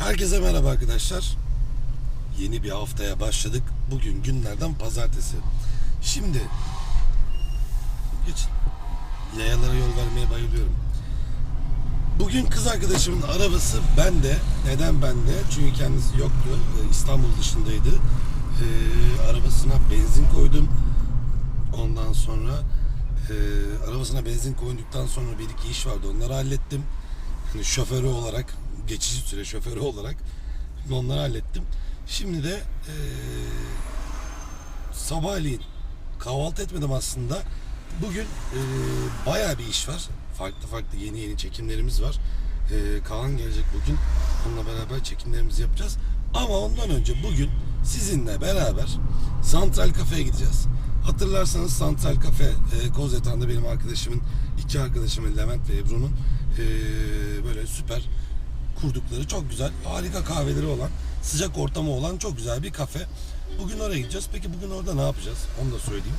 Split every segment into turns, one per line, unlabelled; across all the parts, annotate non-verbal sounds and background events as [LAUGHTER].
Herkese merhaba arkadaşlar. Yeni bir haftaya başladık. Bugün günlerden pazartesi. Şimdi geçin. Yayalara yol vermeye bayılıyorum. Bugün kız arkadaşımın arabası bende. Neden bende? Çünkü kendisi yoktu. Ee, İstanbul dışındaydı. Ee, arabasına benzin koydum. Ondan sonra e, arabasına benzin koyduktan sonra bir iki iş vardı. Onları hallettim. Hani şoförü olarak, geçici süre şoförü olarak onları hallettim. Şimdi de e, sabahleyin kahvaltı etmedim aslında. Bugün e, bayağı bir iş var. Farklı farklı yeni yeni çekimlerimiz var. E, Kaan gelecek bugün. Onunla beraber çekimlerimizi yapacağız. Ama ondan önce bugün sizinle beraber Santral Kafe'ye gideceğiz. Hatırlarsanız Santral Kafe e, Kozetan'da benim arkadaşımın, iki arkadaşımın Levent ve Ebru'nun e, böyle süper kurdukları çok güzel, harika kahveleri olan, sıcak ortamı olan çok güzel bir kafe. Bugün oraya gideceğiz. Peki bugün orada ne yapacağız? Onu da söyleyeyim.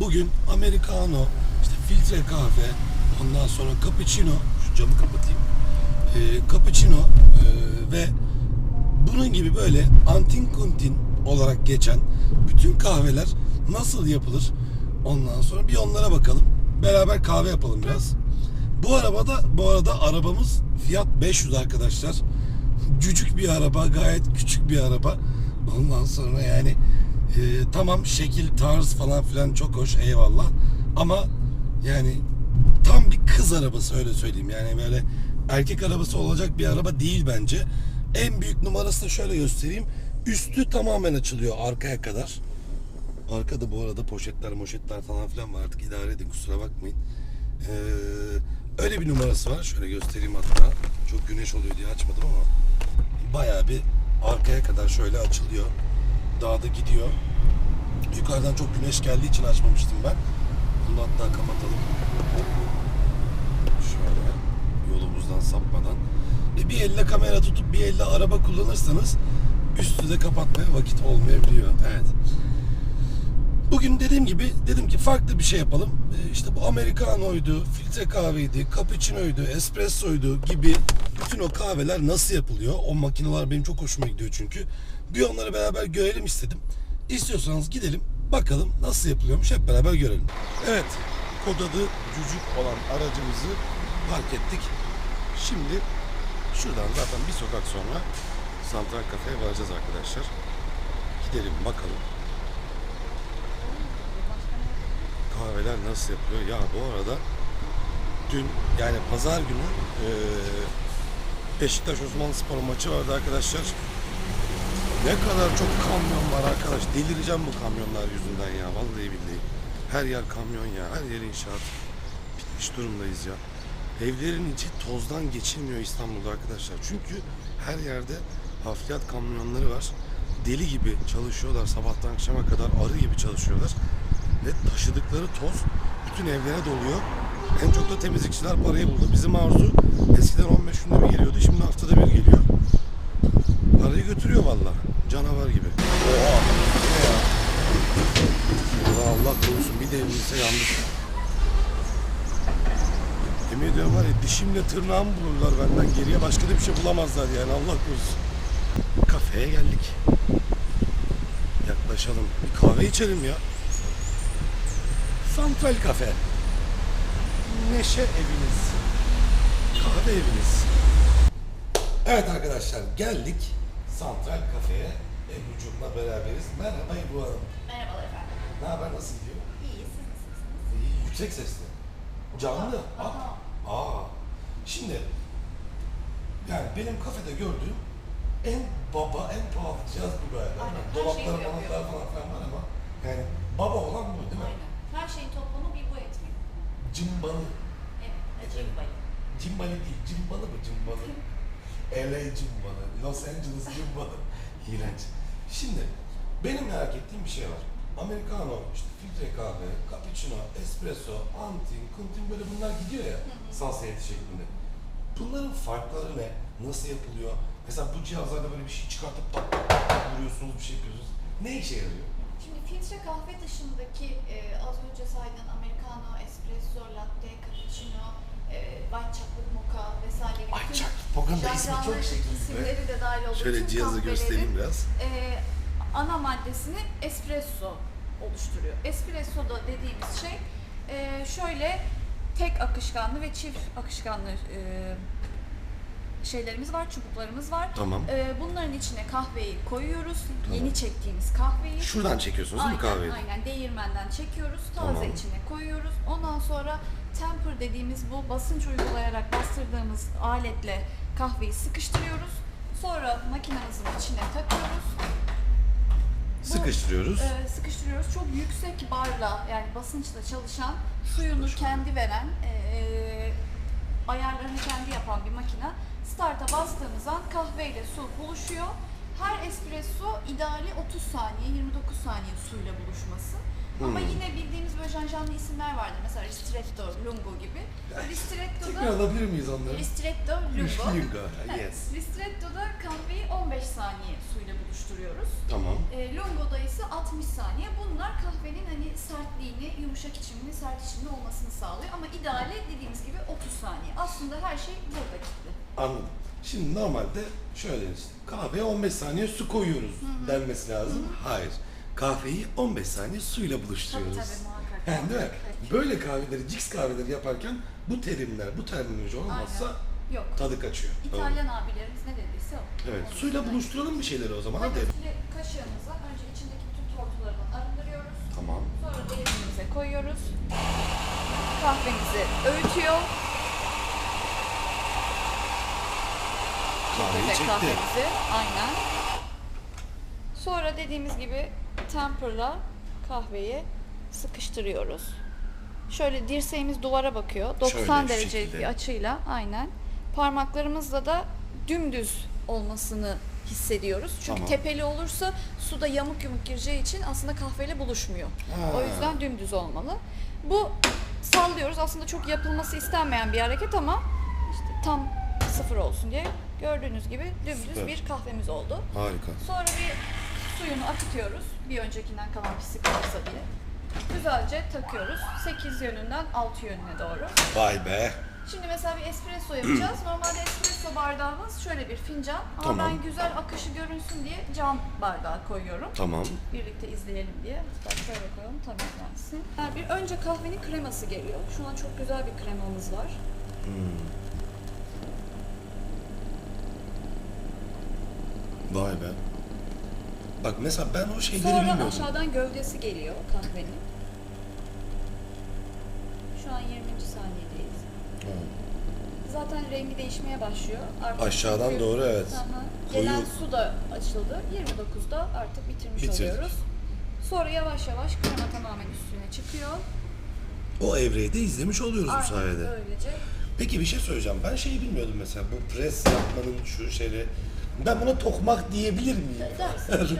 Bugün americano, işte filtre kahve, ondan sonra cappuccino, şu camı kapatayım. Ee, cappuccino e, ve bunun gibi böyle antin kuntin olarak geçen bütün kahveler nasıl yapılır? Ondan sonra bir onlara bakalım. Beraber kahve yapalım biraz. Bu arabada bu arada arabamız Fiat 500 arkadaşlar. Cücük bir araba, gayet küçük bir araba. Ondan sonra yani e, tamam şekil, tarz falan filan çok hoş eyvallah. Ama yani tam bir kız arabası öyle söyleyeyim. Yani böyle erkek arabası olacak bir araba değil bence. En büyük numarası da şöyle göstereyim. Üstü tamamen açılıyor arkaya kadar. Arkada bu arada poşetler moşetler falan filan var artık idare edin kusura bakmayın. Ee, öyle bir numarası var. Şöyle göstereyim hatta. Çok güneş oluyor diye açmadım ama bayağı bir arkaya kadar şöyle açılıyor. Dağda gidiyor. Yukarıdan çok güneş geldiği için açmamıştım ben. Bunu hatta kapatalım. Şöyle yolumuzdan sapmadan. E, bir elle kamera tutup bir elle araba kullanırsanız üstü de kapatmaya vakit olmayabiliyor. Evet. Bugün dediğim gibi dedim ki farklı bir şey yapalım. Ee, İşte bu americano'ydu, filtre kahveydi, cappuccino'ydu, espresso'ydu gibi bütün o kahveler nasıl yapılıyor? O makineler benim çok hoşuma gidiyor çünkü. Bir onları beraber görelim istedim. İstiyorsanız gidelim bakalım nasıl yapılıyormuş hep beraber görelim. Evet kod adı Cücük olan aracımızı park ettik. Şimdi şuradan zaten bir sokak sonra Santral Kafe'ye varacağız arkadaşlar. Gidelim bakalım. Kahveler nasıl yapılıyor? Ya bu arada dün yani pazar günü eee Beşiktaş Osmanlı Spor maçı vardı arkadaşlar. Ne kadar çok kamyon var arkadaş. Delireceğim bu kamyonlar yüzünden ya. Vallahi billahi. Her yer kamyon ya. Her yer inşaat. Bitmiş durumdayız ya. Evlerin içi tozdan geçilmiyor İstanbul'da arkadaşlar. Çünkü her yerde hafriyat kamyonları var. Deli gibi çalışıyorlar. Sabahtan akşama kadar arı gibi çalışıyorlar. Ve taşıdıkları toz bütün evlere doluyor. En çok da temizlikçiler parayı buldu. Bizim Arzu eskiden 15 günde bir geliyordu. Şimdi haftada bir geliyor. Parayı götürüyor valla. Canavar gibi. Oha. Ne ya? Allah Allah korusun bir devrilse yandık. Yemin ediyorum var ya dişimle tırnağımı bulurlar benden geriye. Başka da bir şey bulamazlar yani Allah korusun. Kafeye geldik. Yaklaşalım. Bir kahve içelim ya. Santral Kafe. Neşe eviniz. Kahve eviniz. Evet arkadaşlar geldik Santral Kafe'ye. Ebru'cumla beraberiz. Merhaba Ebru Hanım.
Merhabalar efendim.
Ne haber nasıl gidiyor?
İyi, siz nasılsınız?
İyi, yüksek sesli. Canlı. Aa. Aa. Şimdi yani benim kafede gördüğüm en baba, en pahalı cihaz bu galiba.
Aynen, her
Dolaplar,
şeyi
dolaplar
yapıyor.
falan filan var ama yani baba olan bu değil mi?
Aynen. Her şeyin toplamı bir bu etmiyor.
Cimbalı.
Evet, acayip bayım.
Cimbalı değil, cimbalı mı cimbalı? [LAUGHS] LA cimbalı, Los Angeles cimbalı. [LAUGHS] İğrenç. Şimdi benim merak ettiğim bir şey var. Americano, işte filtre kahve, cappuccino, espresso, antin, kuntin böyle bunlar gidiyor ya salsiyeti şeklinde. Bunların farkları ne? Nasıl yapılıyor? Mesela bu cihazlarda böyle bir şey çıkartıp tak tak tak tak vuruyorsunuz, bir şey yapıyorsunuz. Ne işe yarıyor?
Şimdi filtre kahve dışındaki e, az önce saydığın americano, espresso, latte, cappuccino, e, white chocolate mocha vesaire.
White
bütün
chocolate mocha'nın da ismi çok şekilli,
de dahil olduğu
Şöyle
için
cihazı
kahvelerin,
göstereyim biraz.
e, ana maddesini espresso oluşturuyor. Espresso da dediğimiz şey e, şöyle tek akışkanlı ve çift akışkanlı e, şeylerimiz var, çubuklarımız var.
Tamam.
E, bunların içine kahveyi koyuyoruz.
Tamam.
Yeni çektiğimiz kahveyi.
Şuradan çekiyorsunuz değil mi
Aynen,
kahveyi?
aynen değirmenden çekiyoruz, taze
Tamam.
içine koyuyoruz. Ondan sonra temper dediğimiz bu basınç uygulayarak bastırdığımız aletle kahveyi sıkıştırıyoruz. Sonra makinemizin içine takıyoruz. Bu,
Sıkıştırıyoruz.
e, sıkıştırıyoruz. Çok yüksek barla yani basınçla çalışan, suyunu kendi veren, e, e, ayarlarını kendi yapan bir makine. Start'a bastığımız an kahveyle su buluşuyor. Her espresso ideali 30 saniye, 29 saniye suyla buluşması. Ama
Hmm.
yine bildiğimiz böyle janjanlı isimler vardır. Mesela Ristretto, Lungo gibi. Ristretto'da
Tekrar alabilir miyiz onları?
Ristretto, Lungo.
Lungo,
Evet,
yes.
Ristretto'da kahveyi 15 saniye suyla buluşturuyoruz.
Tamam.
E, Lungo'da ise 60 saniye. Bunlar kahvenin hani sertliğini, yumuşak içimini, sert içimli olmasını sağlıyor. Ama ideali dediğimiz gibi 30 saniye. Aslında her şey burada kilitli.
Anladım. Şimdi normalde şöyle deriz. Kahveye 15 saniye su koyuyoruz denmesi lazım. Hayır. Kahveyi 15 saniye suyla buluşturuyoruz.
Tabii, tabii, muhakkak,
Yani değil mi?
muhakkak.
Böyle kahveleri, Cix kahveleri yaparken bu terimler, bu terminoloji olmazsa
Aynen. Yok.
tadı kaçıyor.
İtalyan abilerimiz ne dediyse o.
Evet.
Onun
Suyla buluşturalım bir şeyleri o zaman. Hadi.
şimdi kaşığımıza önce içindeki bütün tortularını arındırıyoruz.
Tamam.
Sonra değirmenimize koyuyoruz. Kahvemizi öğütüyor.
Kahveyi
Çekirdek
çekti.
kahvemizi. Aynen. Sonra dediğimiz gibi temperla kahveyi sıkıştırıyoruz. Şöyle dirseğimiz duvara bakıyor. 90
Şöyle
derecelik
şekilde.
bir açıyla aynen. Parmaklarımızla da dümdüz olmasını hissediyoruz. Çünkü
Tamam.
tepeli olursa suda yamuk yumuk gireceği için aslında kahveyle buluşmuyor.
Ha.
O yüzden dümdüz olmalı. Bu sallıyoruz. Aslında çok yapılması istenmeyen bir hareket ama işte tam sıfır olsun diye gördüğünüz gibi dümdüz
Süper.
bir kahvemiz oldu.
Harika.
Sonra bir suyunu akıtıyoruz. Bir öncekinden kalan pisi kalırsa diye. Güzelce takıyoruz. 8 yönünden 6 yönüne doğru.
Vay be.
Şimdi mesela bir espresso yapacağız. [CLEARS THROAT] Normalde espresso bardağımız şöyle bir fincan. Ama
Tamam.
ben güzel akışı görünsün diye cam bardağı koyuyorum.
Tamam.
Birlikte izleyelim diye. Hatta şöyle koyalım tam izlensin. Yani bir önce kahvenin kreması geliyor. Şu an çok güzel bir kremamız var.
Vay be. Bak mesela ben o şeyleri
Sonra
bilmiyordum.
aşağıdan gövdesi geliyor kahvenin. Şu an 20. saniyedeyiz.
Ha.
Zaten rengi değişmeye başlıyor. Artık
Aşağıdan
çünkü-
doğru, evet.
Hı hı.
Koyu-
Gelen su da açıldı. 29'da artık bitirmiş
Bitirdik.
oluyoruz. Sonra yavaş yavaş krema tamamen üstüne çıkıyor.
O evreyi de izlemiş oluyoruz bu
Aynen
sayede.
öylece.
Peki bir şey söyleyeceğim. Ben şeyi bilmiyordum mesela bu pres yapmanın şu şeyleri. Ben buna tokmak diyebilir miyim?
Dersin.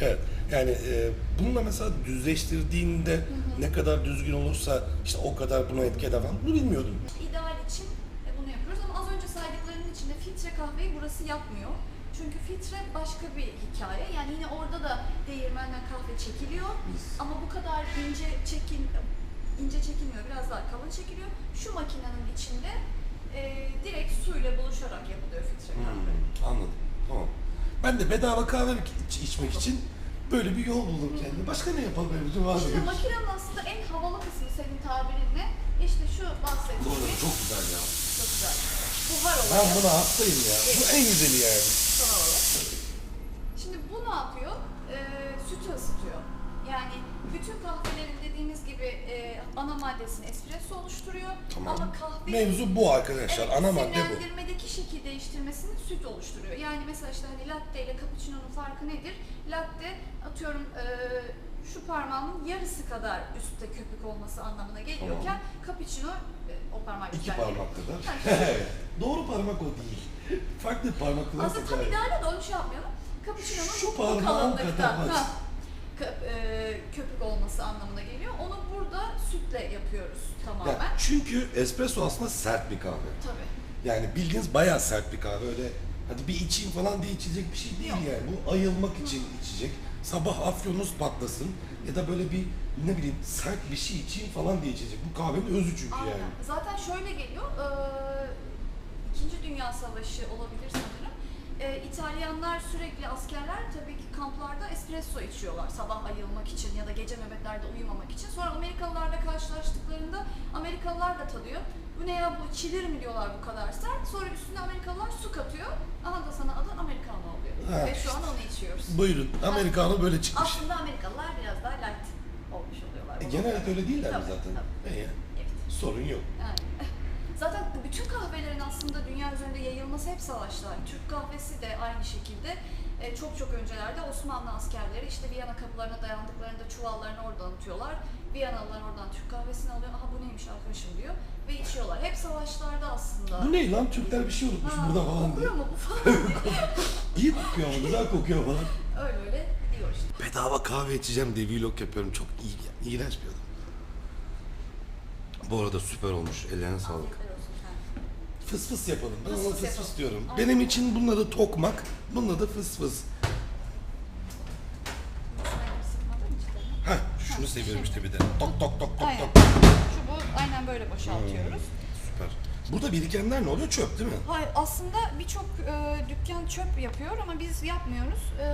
Evet. Yani e, bununla mesela düzleştirdiğinde ne kadar düzgün olursa işte o kadar buna etki eder falan. Bunu bilmiyordum.
İdeal için e, bunu yapıyoruz ama az önce saydıklarının içinde filtre kahveyi burası yapmıyor. Çünkü filtre başka bir hikaye. Yani yine orada da değirmenden kahve çekiliyor. Ama bu kadar ince çekin ince çekilmiyor. Biraz daha kalın çekiliyor. Şu makinenin içinde e, direkt suyla buluşarak yapılıyor filtre kahve.
Hmm, anladım. Tamam. Ben de bedava kahve iç- içmek için böyle bir yol buldum kendime. Başka ne yapabilirim abi?
Şimdi makinenin aslında en havalı kısmı senin tabirinle işte şu
Bu arada
bahsettiğim
çok güzel ya.
çok güzel. Buhar
Ben buna hastayım ya. Bu en güzeli yani.
Son olarak. Şimdi bu ne yapıyor? Ee, sütü ısıtıyor. Bütün kahvelerin dediğimiz gibi e, ana maddesini espresso oluşturuyor.
Tamam.
Ama kahve
Mevzu bu arkadaşlar.
Evet,
Ana madde bu.
sinirlendirmedeki şekil değiştirmesini süt oluşturuyor. Yani mesela işte hani latte ile cappuccino'nun farkı nedir? Latte atıyorum e, şu parmağımın yarısı kadar üstte köpük olması anlamına geliyorken cappuccino e, o parmak
İki parmak kadar. [LAUGHS] Evet. Doğru parmak o değil. Farklı parmaklar
Aslında tam ideali de onu şey yapmayalım. Cappuccino'nun
Şu
bu-
parmağın
kalınlıkta
kadar bak.
ha, köpük olması anlamına geliyor. Onu burada sütle yapıyoruz tamamen.
Ya çünkü espresso aslında sert bir kahve.
Tabii.
Yani bildiğiniz bayağı sert bir kahve. Öyle hadi bir içeyim falan diye içecek bir şey değil
Yok.
yani. Bu ayılmak için içecek. Sabah afyonunuz patlasın ya da böyle bir ne bileyim sert bir şey içeyim falan diye içecek. Bu kahvenin özü çünkü
Aynen.
yani.
Zaten şöyle geliyor. eee, İkinci Dünya Savaşı olabilir sanırım. İtalyanlar sürekli askerler tabii ki kamplarda espresso içiyorlar sabah ayılmak için ya da gece nöbetlerde uyumamak için. Sonra Amerikalılarla karşılaştıklarında Amerikalılar da tadıyor. Bu ne ya bu içilir mi diyorlar bu kadar sert. Sonra üstüne Amerikalılar su katıyor. Aha da sana adı Americano oluyor.
Ha,
Ve şu an onu içiyoruz.
Buyurun. Amerikanı böyle çıkmış.
Aslında Amerikalılar biraz daha light olmuş oluyorlar.
E, genelde öyle değiller mi
Tabii,
zaten?
tabii.
E, yani,
Evet.
sorun yok.
Yani. Zaten bütün kahvelerin aslında dünya üzerinde yayılması hep savaşlar. Türk kahvesi de aynı şekilde e, çok çok öncelerde Osmanlı askerleri işte Viyana kapılarına dayandıklarında çuvallarını oradan atıyorlar. Viyanalılar oradan Türk kahvesini alıyor. Aha bu neymiş arkadaşım diyor ve içiyorlar. Hep savaşlarda aslında.
Bu ne lan? Türkler bir şey unutmuş
Ha,
burada falan diye.
Kokuyor mu bu [LAUGHS] falan diye.
İyi kokuyor ama güzel kokuyor falan.
öyle öyle gidiyor işte.
Bedava kahve içeceğim diye vlog yapıyorum. Çok iyi, iğrenç bir adam. Bu arada süper olmuş. Ellerine sağlık. Fıs fıs yapalım. Ben
Fıs
ona
fıs
fıs fıs diyorum.
Aynen.
Benim için bunun adı tokmak. Bunun adı fıs fıs.
Aynen, sıkmadın içleri.
Heh, şunu seviyorum işte bir de. Tok tok tok tok
Aynen.
tok.
Çubuğu aynen böyle boşaltıyoruz.
Süper. Burada birikenler ne oluyor? Çöp değil mi?
Hayır aslında birçok e, dükkan çöp yapıyor ama biz yapmıyoruz. E,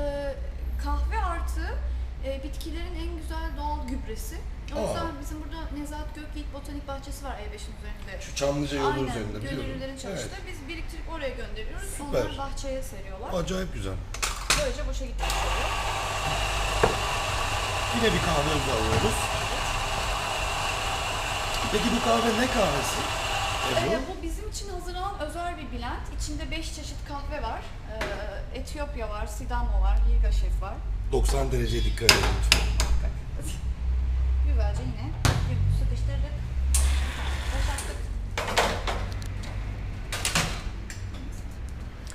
kahve artı e, bitkilerin en güzel doğal gübresi. O
Aa.
yüzden bizim burada Nezahat Gökyiğit Botanik Bahçesi var E5'in üzerinde.
Şu Çamlıca yolu
Aynen,
üzerinde biliyorum.
gönüllülerin çalıştığı. Biz biriktirip oraya gönderiyoruz.
Süper.
Onlar bahçeye seriyorlar.
Acayip güzel.
Böylece boşa gitmiş oluyor.
Yine bir kahvemizi alıyoruz. Peki bu kahve ne kahvesi? Ebru?
Ee, bu bizim için hazırlanan özel bir blend. İçinde 5 çeşit kahve var. Ee, Etiyopya var, Sidamo var, Yiga Şef var.
90 dereceye dikkat edin lütfen.
Muhakkak. Güzelce yine sıkıştırdık. Boşalttık.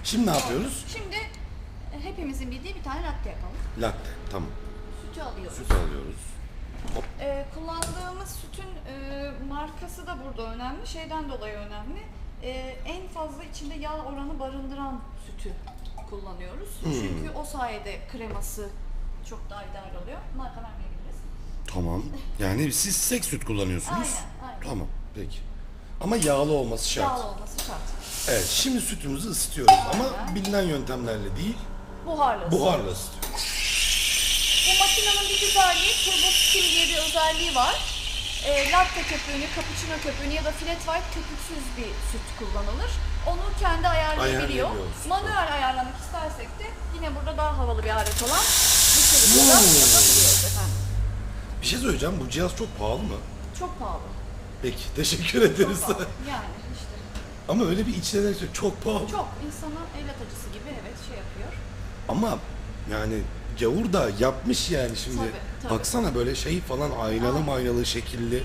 Şimdi ne yapıyoruz?
Şimdi e, hepimizin bildiği bir tane latte yapalım.
Latte. Tamam.
Sütü alıyoruz.
Süt alıyoruz.
Ee, kullandığımız sütün e, markası da burada önemli. Şeyden dolayı önemli. Ee, en fazla içinde yağ oranı barındıran sütü kullanıyoruz.
Hmm.
Çünkü o sayede kreması çok daha ideal oluyor. Marka.
Tamam. Yani siz sek süt kullanıyorsunuz.
Aynen, aynen.
Tamam. Peki. Ama yağlı olması şart.
Yağlı olması şart.
Evet. Şimdi sütümüzü ısıtıyoruz ama bilinen yöntemlerle değil,
Buharlı.
buharla ısıtıyoruz.
Bu makinenin bir güzelliği turbo steam diye bir özelliği var. E, latte köpüğünü, cappuccino köpüğünü ya da flat white köpüksüz bir süt kullanılır. Onu kendi ayarlayabiliyor. Manuel ayarlamak istersek de yine burada daha havalı bir alet olan bir çubukla
Hmm.
yapabiliyoruz efendim.
Şey söyleyeceğim. Bu cihaz çok pahalı mı?
Çok pahalı.
Peki. Teşekkür
Çok
ederiz.
pahalı. Yani işte
ama öyle bir içler şey çok pahalı.
çok insana evlat acısı gibi evet şey yapıyor.
Ama yani gavur da yapmış yani şimdi.
Tabii, tabii.
Baksana böyle şey falan aynalı
Aynen.
maynalı şekilli.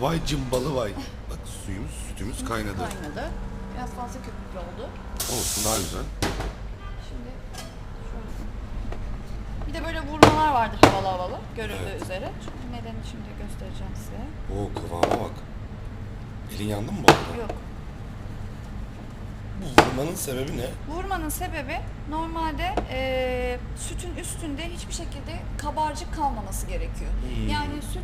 Vay cımbalı vay. Bak suyumuz, sütümüz kaynadı.
Kaynadı. Biraz fazla köpüklü oldu.
Olsun daha güzel.
Şimdi şöyle. Bir de böyle vurmalar vardır havalı havalı görüldüğü
Evet.
üzere. Çünkü nedenini şimdi göstereceğim size.
Oo kıvama bak. Elin yandı mı bu arada?
Yok.
Bu vurmanın sebebi ne?
Vurmanın sebebi normalde eee, sütün üstünde hiçbir şekilde kabarcık kalmaması gerekiyor.
Hmm.
Yani süt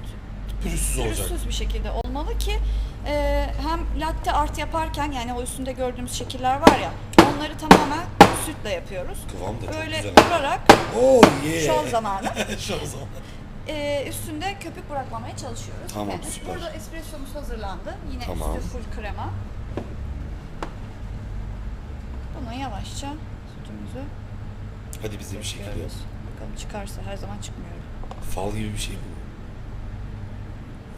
Pürüzsüz olacak.
pürüzsüz bir şekilde olmalı ki eee, hem latte art yaparken yani o üstünde gördüğümüz şekiller var ya onları tamamen sütle yapıyoruz.
Kıvam da çok
Böyle
güzel.
vurarak
Oh yeah.
şov zamanı. [LAUGHS]
Şov zamanı.
Ee, üstünde köpük bırakmamaya çalışıyoruz.
Tamam, süper.
Burada espressomuz hazırlandı. Yine
Tamam.
üstü full krema. Bunu yavaşça sütümüzü
Hadi bize bir şekil yap.
döküyoruz. Bakalım çıkarsa her zaman çıkmıyor.
Fal gibi bir şey mi?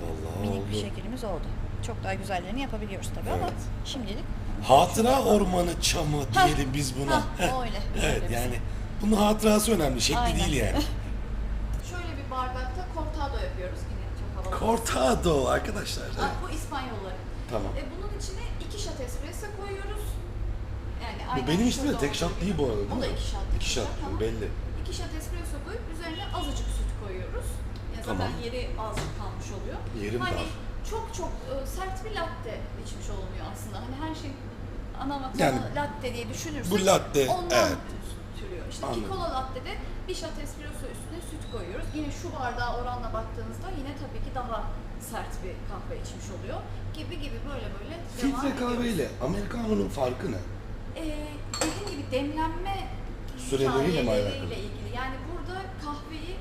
Vallahi
Minik
oldu.
bir şekilimiz oldu. Çok daha güzellerini yapabiliyoruz tabii ama
Evet.
şimdilik
Hatıra ormanı çamı diyelim biz buna.
hah, öyle,
evet
öyle
yani bunun hatırası önemli, şekli
Aynen.
değil yani. [LAUGHS]
şöyle bir bardakta cortado yapıyoruz yine çok havalı.
Cortado arkadaşlar. Evet.
bu İspanyolların.
Tamam.
E, bunun içine iki shot espresso koyuyoruz. Yani
Bu
aynen
benim ismim de
şurada
tek
olduğu gibi.
değil bu arada değil
O da
mi?
iki shot.
İki shot,
Tamam.
belli.
İki shot espresso koyup üzerine azıcık süt koyuyoruz. Ya zaten
Tamam.
yeri azıcık kalmış oluyor.
Yerim
hani
dar.
Çok çok e, sert bir latte içmiş olmuyor aslında. Hani her şey ana vatanı
Yani
latte diye düşünürsek
bu latte,
ondan
evet.
türüyor. İşte
Anladım.
iki kola latte'de bir shot espresso üstüne süt koyuyoruz. Yine şu bardağa oranla baktığınızda yine tabii ki daha sert bir kahve içmiş oluyor. Gibi gibi böyle böyle devam
Filtre
ediyoruz.
kahve ile Americano'nun farkı ne?
Ee, dediğim gibi demlenme
Süreleriyle mi alakalı?
hikayeleriyle ilgili. Yani burada kahveyi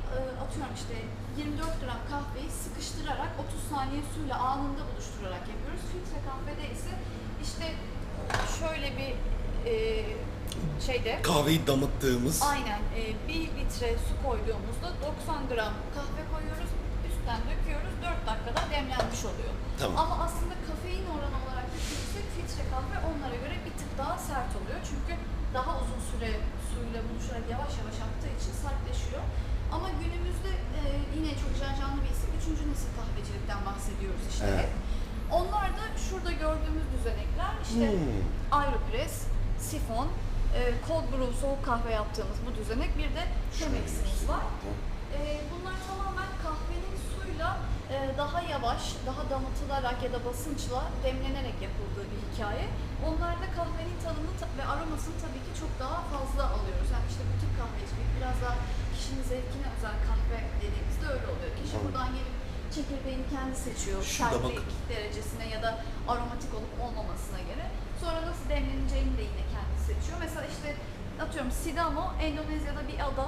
atıyorum işte 24 gram kahveyi sıkıştırarak 30 saniye suyla anında buluşturarak yapıyoruz. Filtre kahvede ise işte şöyle bir e, şeyde
Kahveyi damıttığımız.
aynen e, bir litre su koyduğumuzda 90 gram kahve koyuyoruz. Üstten döküyoruz. 4 dakikada demlenmiş oluyor.
Tamam.
Ama aslında kafein oranı olarak düşünürsek filtre kahve onlara göre bir tık daha sert oluyor. Çünkü daha uzun süre suyla buluşarak yavaş yavaş aktığı için sertleşiyor. Ama günümüzde e, yine çok can canlı bir isim. Üçüncü nesil kahvecilikten bahsediyoruz işte.
Evet.
Onlar da şurada gördüğümüz düzenekler işte
Hmm.
Aeropress, sifon, e, cold brew soğuk kahve yaptığımız bu düzenek bir de Chemex'imiz var. E, bunlar tamamen kahvenin suyla e, daha yavaş, daha damıtılarak ya da basınçla demlenerek yapıldığı bir hikaye. Onlarda kahvenin tadını ta- ve aromasını tabii ki çok daha fazla alıyoruz. Yani işte butik kahvecilik biraz daha kişinin zevkine özel kahve dediğimizde öyle oluyor. Kişi buradan gelip çekirdeğini kendi seçiyor. Sertlik derecesine ya da aromatik olup olmamasına göre. Sonra nasıl demleneceğini de yine kendi seçiyor. Mesela işte atıyorum Sidamo Endonezya'da bir ada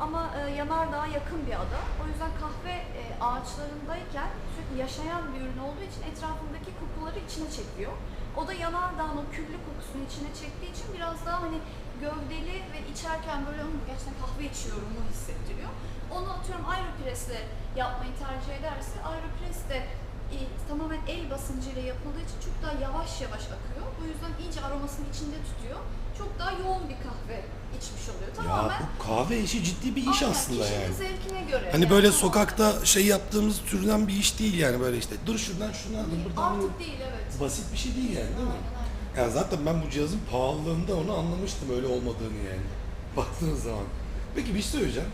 ama e, yanardağa yakın bir ada. O yüzden kahve e, ağaçlarındayken sürekli yaşayan bir ürün olduğu için etrafındaki kokuları içine çekiyor. O da yanardağın o küllü kokusunu içine çektiği için biraz daha hani gövdeli ve içerken böyle "Hı, gerçekten kahve içiyorum hissettiriyor. Onu atıyorum Aeropress'le yapmayı tercih ederse Aeropress de e, tamamen el basıncıyla yapıldığı için çok daha yavaş yavaş akıyor. Bu yüzden iyice aromasını içinde tutuyor. Çok daha yoğun bir kahve içmiş oluyor.
Ya
Tamamen
bu kahve işi ciddi bir iş
aynen
aslında yani.
zevkine göre.
Hani
Yani
böyle
tamamen-
sokakta şey yaptığımız türden bir iş değil yani böyle işte dur şuradan şunu alın buradan.
Artık değil evet.
Basit bir şey değil yani değil mi?
Aynen, aynen.
Yani zaten ben bu cihazın pahalılığında onu anlamıştım öyle olmadığını yani. [LAUGHS] Baktığınız zaman. Peki bir şey söyleyeceğim.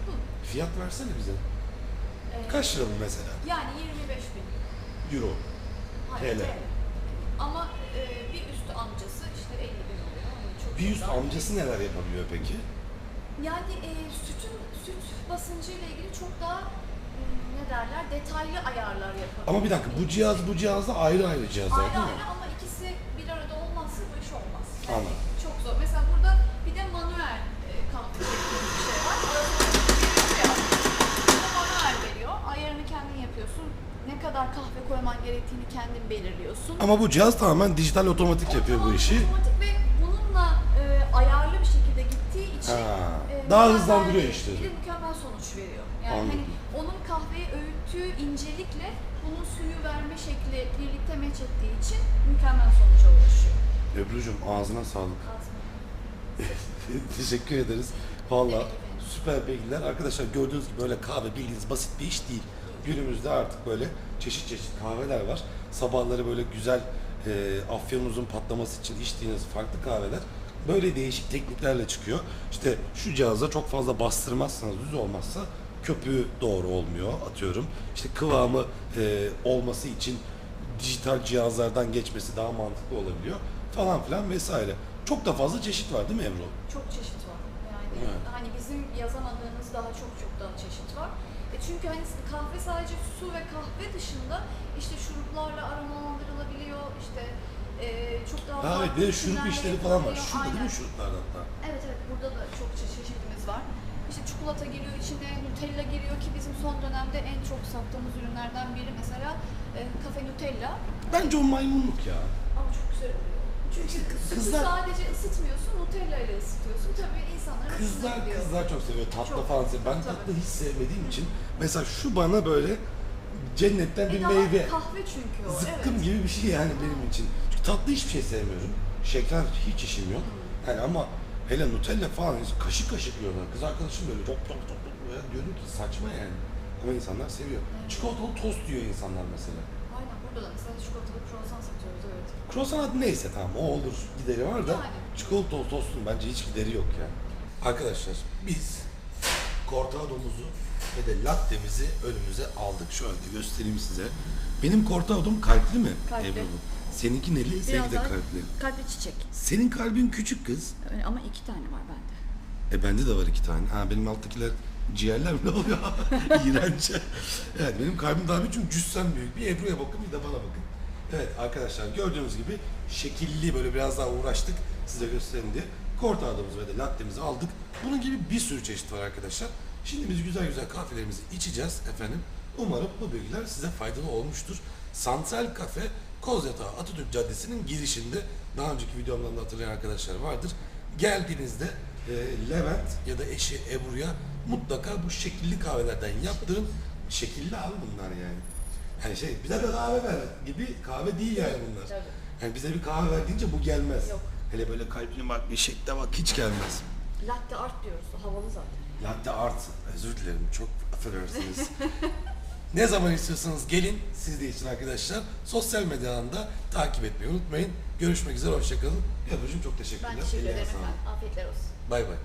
Fiyat versene bize.
Ee,
Kaç lira bu mesela?
Yani 25 bin.
Euro.
Hayır,
TL.
TL. Ama e, bir üst amcası işte 50 bin oluyor. Yani çok
Bir üst
daha-
amcası neler yapabiliyor peki?
Yani e, sütün süt basıncıyla ilgili çok daha ne derler detaylı ayarlar yapabiliyor.
Ama bir dakika bu cihaz bu cihazda ayrı ayrı cihazlar
ayrı
değil mi?
ayrı ama ikisi bir arada olmazsa bu iş olmaz. Yani
Anladım.
çok zor. Mesela burada bir de manuel e, kahve dediğimiz bir şey var. Arasında bir şey var. Burada manuel veriyor. Ayarını kendin yapıyorsun. Ne kadar kahve koyman gerektiğini kendin belirliyorsun.
Ama bu cihaz tamamen dijital otomatik
O
yapıyor bu işi.
Otomatik ve bununla e, ayarlı bir şekilde gittiği için
Ha,
e,
daha hızlandırıyor işleri.
Bir mükemmel sonuç veriyor. Yani
Anladım.
hani onun kahveyi öğüttüğü incelikle bunun suyu verme şekli birlikte meç ettiği için mükemmel sonuca ulaşıyor.
Ebru'cum ağzına sağlık. [LAUGHS] Teşekkür ederiz. Valla süper bilgiler. Arkadaşlar gördüğünüz gibi böyle kahve bildiğiniz basit bir iş değil. Günümüzde artık böyle çeşit çeşit kahveler var. Sabahları böyle güzel e, afyonunuzun patlaması için içtiğiniz farklı kahveler böyle değişik tekniklerle çıkıyor. İşte şu cihaza çok fazla bastırmazsanız düz olmazsa köpüğü doğru olmuyor atıyorum. İşte kıvamı e, olması için dijital cihazlardan geçmesi daha mantıklı olabiliyor falan filan vesaire. Çok da fazla çeşit var değil mi Emre?
Çok çeşit var. Yani
Evet.
hani bizim yazamadığımız daha çok çok daha çeşit var. E çünkü hani kahve sadece su ve kahve dışında işte şuruplarla aromalandırılabiliyor. İşte e, çok daha
Ha, evet
farklı
bir de şurup işleri falan var.
yapılabiliyor.
Şurada değil
Aynen.
mi şuruplar hatta?
Evet evet burada da çok çe- çeşitimiz var. İşte çikolata giriyor içine, Nutella giriyor ki bizim son dönemde en çok sattığımız ürünlerden biri mesela e, kafe Nutella.
Bence o maymunluk ya.
Ama çok güzel oluyor. Çünkü sütü
kızlar-
sadece ısıtmıyorsun, Nutella ile ısıtıyorsun. Tabii insanların hoşuna
Kızlar
gidiyor.
kızlar çok seviyor. Tatlı
Çok.
falan seviyor. Ben
Tabii.
tatlı hiç sevmediğim için mesela şu bana böyle cennetten bir
E daha
meyve.
kahve çünkü o.
Zıkkım
evet.
gibi bir şey yani benim için. Çünkü tatlı hiçbir şey sevmiyorum. Şeker hiç işim yok. Yani ama hele Nutella falan kaşık kaşık yiyorlar. Kız arkadaşım böyle çok çok çok böyle diyorum ki saçma yani. Ama insanlar seviyor. Çikolatalı tost diyor insanlar mesela.
Burada mesela çikolatalı kruvasan satıyoruz evet.
Croissant adı neyse tamam o olur gideri var da
Yani.
çikolatalı tostun bence hiç gideri yok ya. Arkadaşlar biz cortado'muzu ve de latte'mizi önümüze aldık. Şöyle de göstereyim size. Benim cortado'm kalpli mi?
Kalpli.
Ebru? Seninki neli? Seninki de kalpli.
kalpli çiçek.
Senin kalbin küçük kız.
Öyle ama iki tane var bende.
E bende de var iki tane. Ha benim alttakiler ciğerler ne oluyor? [LAUGHS] İğrenç. evet benim kalbim daha büyük çünkü cüssem büyük. Bir Ebru'ya bakın bir de bana bakın. Evet arkadaşlar gördüğünüz gibi şekilli böyle biraz daha uğraştık size göstereyim diye. portakalımızı ve de lattemizi aldık. Bunun gibi bir sürü çeşit var arkadaşlar. Şimdi biz güzel güzel kahvelerimizi içeceğiz efendim. Umarım bu bilgiler size faydalı olmuştur. Santral Kafe Kozyatağı Atatürk Caddesi'nin girişinde daha önceki videomdan da hatırlayan arkadaşlar vardır. Geldiğinizde e, Levent ya da eşi Ebru'ya mutlaka bu şekilli kahvelerden yaptığın şekilli abi bunlar yani. Yani şey bize de kahve ver gibi kahve değil yani bunlar.
Tabii.
Yani bize bir kahve ver deyince bu gelmez.
Yok.
Hele böyle kalbine bak bir şekle bak hiç gelmez.
Latte art diyoruz. Havalı zaten.
Latte art. Özür dilerim. Çok affedersiniz. [LAUGHS] ne zaman istiyorsanız gelin. Siz de için arkadaşlar. Sosyal medyadan da takip etmeyi unutmayın. Görüşmek üzere. Hoşçakalın. Ebru'cum çok teşekkürler.
Ben teşekkür ederim. Afiyetler olsun.
Bay bay.